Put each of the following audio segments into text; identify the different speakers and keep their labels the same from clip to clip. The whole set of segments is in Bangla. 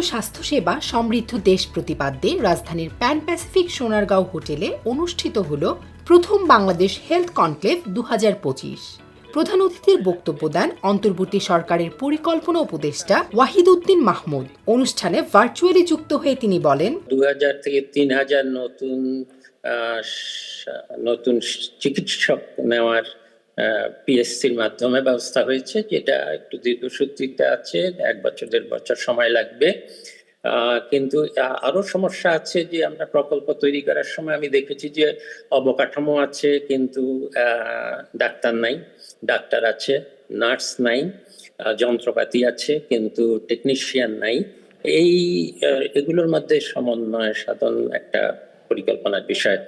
Speaker 1: স্বাস্থ্যসেবা সমৃদ্ধ দেশ প্রতিপাদ্যে রাজধানীর প্যান প্যাসিফিক সোনারগাঁও হোটেলে অনুষ্ঠিত হল প্রথম বাংলাদেশ হেলথ কনক্লেভ দু প্রধান অতিথির বক্তব্য দেন অন্তর্বর্তী সরকারের পরিকল্পনা উপদেষ্টা ওয়াহিদ উদ্দিন মাহমুদ। অনুষ্ঠানে ভার্চুয়ালি যুক্ত হয়ে তিনি বলেন
Speaker 2: দু হাজার থেকে তিন হাজার নতুন নতুন চিকিৎসক নেওয়ার পিএসসির মাধ্যমে ব্যবস্থা হয়েছে, যেটা একটু দীর্ঘসূত্রিতে আছে, এক বছর, দেড় বছর সময় লাগবে। কিন্তু আরও সমস্যা আছে যে, আমরা প্রকল্প তৈরি করার সময় আমি দেখেছি যে, অবকাঠামো আছে, কিন্তু ডাক্তার নাই, ডাক্তার আছে, নার্স নাই যন্ত্রপাতি আছে, কিন্তু টেকনিশিয়ান নাই। এই এগুলোর মধ্যে সমন্বয় সাধন একটা পরিকল্পনার বিষয়।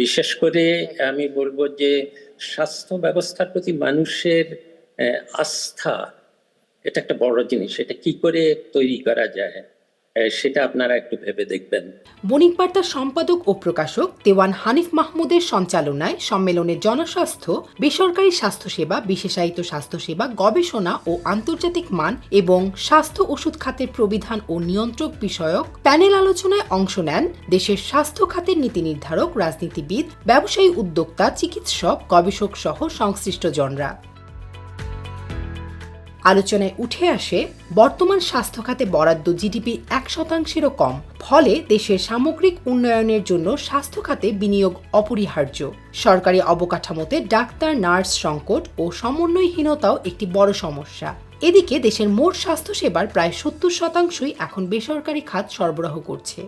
Speaker 2: বিশেষ করে আমি বলব যে স্বাস্থ্য ব্যবস্থার প্রতি মানুষের আস্থা, এটা একটা বড় জিনিস। এটা কি করে তৈরি করা যায়? সেটা আপনারা একটু ভেবে দেখবেন।
Speaker 1: বণিক বার্তার সম্পাদক ও প্রকাশক দেওয়ান হানিফ মাহমুদের সঞ্চালনায় সম্মেলনে জনস্বাস্থ্য, বেসরকারি স্বাস্থ্যসেবা, বিশেষায়িত স্বাস্থ্যসেবা, গবেষণা ও আন্তর্জাতিক মান এবং স্বাস্থ্য ওষুধ খাতের প্রবিধান ও নিয়ন্ত্রক বিষয়ক প্যানেল আলোচনায় অংশ নেন দেশের স্বাস্থ্য খাতের নীতি নির্ধারক, রাজনীতিবিদ, ব্যবসায়ী উদ্যোক্তা, চিকিৎসক, গবেষক সহ সংশ্লিষ্ট জনরা আলোচনায় উঠে আসে, বর্তমান স্বাস্থ্য খাতে বরাদ্দ জিডিপি এক শতাংশেরও কম, ফলে দেশের সামগ্রিক উন্নয়নের জন্য স্বাস্থ্য খাতে বিনিয়োগ অপরিহার্য। সরকারি অবকাঠামোতে ডাক্তার, নার্স সংকট ও সমন্বয়হীনতাও একটি বড় সমস্যা। এদিকে দেশের মোট স্বাস্থ্যসেবার প্রায় সত্তর শতাংশই এখন বেসরকারি খাত সরবরাহ করছে।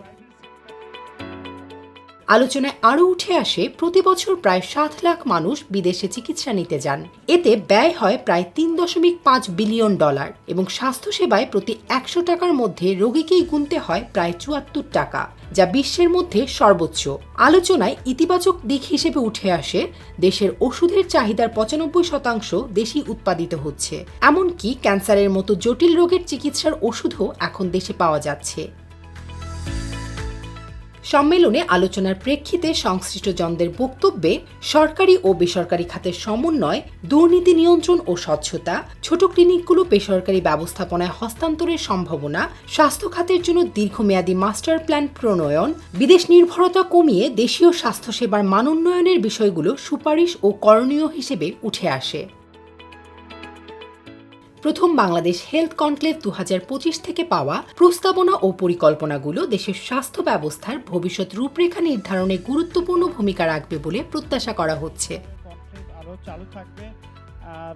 Speaker 1: আলোচনায় আরও উঠে আসে, প্রতি বছর প্রায় সাত লাখ মানুষ বিদেশে চিকিৎসা নিতে যান। এতে ব্যয় হয় প্রায় তিন দশমিক পাঁচ বিলিয়ন ডলার এবং স্বাস্থ্যসেবায় প্রতি একশো টাকার মধ্যে রোগীকেই গুনতে হয় প্রায় চুয়াত্তর টাকা, যা বিশ্বের মধ্যে সর্বোচ্চ। আলোচনায় ইতিবাচক দিক হিসেবে উঠে আসে, দেশের ওষুধের চাহিদার পঁচানব্বই শতাংশ দেশি উৎপাদিত হচ্ছে। এমনকি ক্যান্সারের মতো জটিল রোগের চিকিৎসার ওষুধও এখন দেশে পাওয়া যাচ্ছে। সম্মেলনে আলোচনার প্রেক্ষিতে সংশ্লিষ্ট জনদের বক্তব্যে সরকারি ও বেসরকারি খাতের সমন্বয়, দুর্নীতি নিয়ন্ত্রণ ও স্বচ্ছতা, ছোট ক্লিনিকগুলো বেসরকারি ব্যবস্থাপনায় হস্তান্তরের সম্ভাবনা, স্বাস্থ্য খাতের জন্য দীর্ঘমেয়াদী মাস্টার প্ল্যান প্রণয়ন, বিদেশ নির্ভরতা কমিয়ে দেশীয় স্বাস্থ্যসেবার মানোন্নয়নের বিষয়গুলো সুপারিশ ও করণীয় হিসেবে উঠে আসে। প্রথম বাংলাদেশ হেলথ কনক্লেভ দু হাজার পঁচিশ থেকে পাওয়া প্রস্তাবনা ও পরিকল্পনাগুলো দেশের স্বাস্থ্য ব্যবস্থার ভবিষ্যৎ রূপরেখা নির্ধারণে গুরুত্বপূর্ণ ভূমিকা রাখবে বলে প্রত্যাশা করা হচ্ছে।
Speaker 3: আর